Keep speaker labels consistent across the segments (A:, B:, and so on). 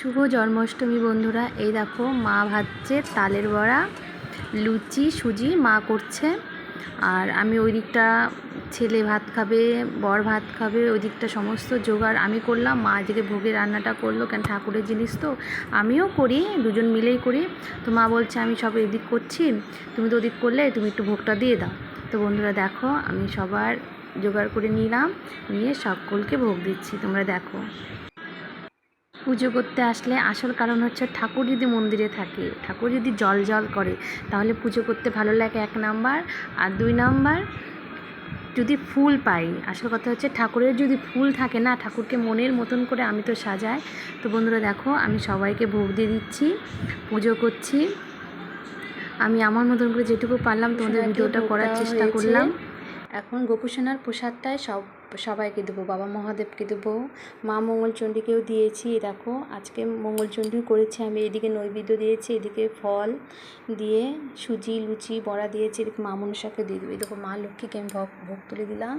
A: শুভ জন্মাষ্টমী বন্ধুরা এই দেখো মা ভাজছে তালের বড়া লুচি সুজি মা করছে আর আমি ওই দিকটা ছেলে ভাত খাবে বর ভাত খাবে ওই দিকটা সমস্ত জোগাড় আমি করলাম মা আজকে ভোগে রান্নাটা করলো কেন ঠাকুরের জিনিস তো আমিও করি দুজন মিলেই করি তো মা বলছে আমি সব এদিক করছি তুমি তো ওদিক করলে তুমি একটু ভোগটা দিয়ে দাও তো বন্ধুরা দেখো আমি সবার জোগাড় করে নিলাম নিয়ে সকলকে ভোগ দিচ্ছি তোমরা দেখো পুজো করতে আসলে আসল কারণ হচ্ছে ঠাকুর যদি মন্দিরে থাকে ঠাকুর যদি জল জল করে তাহলে পুজো করতে ভালো লাগে এক নাম্বার আর দুই নাম্বার যদি ফুল পাই আসল কথা হচ্ছে ঠাকুরের যদি ফুল থাকে না ঠাকুরকে মনের মতন করে আমি তো সাজাই তো বন্ধুরা দেখো আমি সবাইকে ভোগ দিয়ে দিচ্ছি পুজো করছি আমি আমার মতন করে যেটুকু পারলাম তোমাদের ভিডিওটা করার চেষ্টা করলাম এখন গোপুসোনার প্রসাদটায় সব সবাইকে দেবো বাবা মহাদেবকে দেবো মা মঙ্গলচণ্ডীকেও দিয়েছি দেখো আজকে মঙ্গলচন্ডীও করেছি আমি এদিকে নৈবেদ্য দিয়েছি এদিকে ফল দিয়ে সুজি লুচি বড়া দিয়েছি এদিকে মা মনসাকে দিয়ে দেবো দেখো মা লক্ষ্মীকে আমি ভোগ ভোগ তুলে দিলাম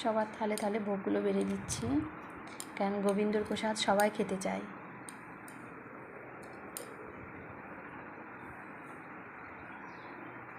A: সবার থালে থালে ভোগগুলো বেড়ে দিচ্ছি কেন গোবিন্দর প্রসাদ সবাই খেতে চায়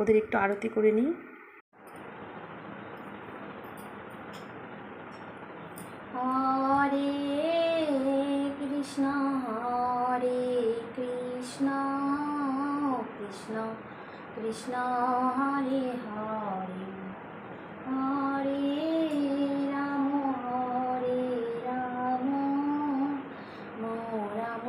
A: ওদের একটু আরতি করে নিই হরে কৃষ্ণ হরে কৃষ্ণ কৃষ্ণ কৃষ্ণ হরে হরে হরে রাম হরে রাম রাম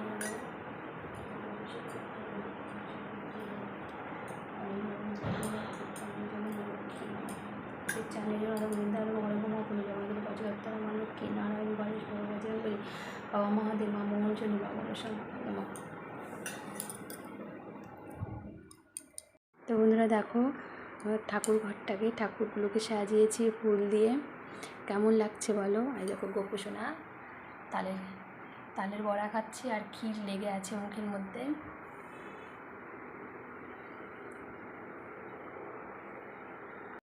A: ಚಾನೆಲ್ ಧರ್ಮ ಹೊರಗುಣ ಕುಣಿಲವಾಗಿ ಪಂಚಗಪ್ತರ ಮಾನಕ್ಕೆ ನಾರಾಯಣ ಗಣೇಶ ಭಜನಬಲಿ বাবা মহাদেব মা মোহনচন্ডী বাবা মা তো বন্ধুরা দেখো ঠাকুর ঘরটাকে ঠাকুরগুলোকে সাজিয়েছি ফুল দিয়ে কেমন লাগছে বলো এই দেখো গোপোষণা তালের তালের বড়া খাচ্ছি আর ক্ষীর লেগে আছে মুখের মধ্যে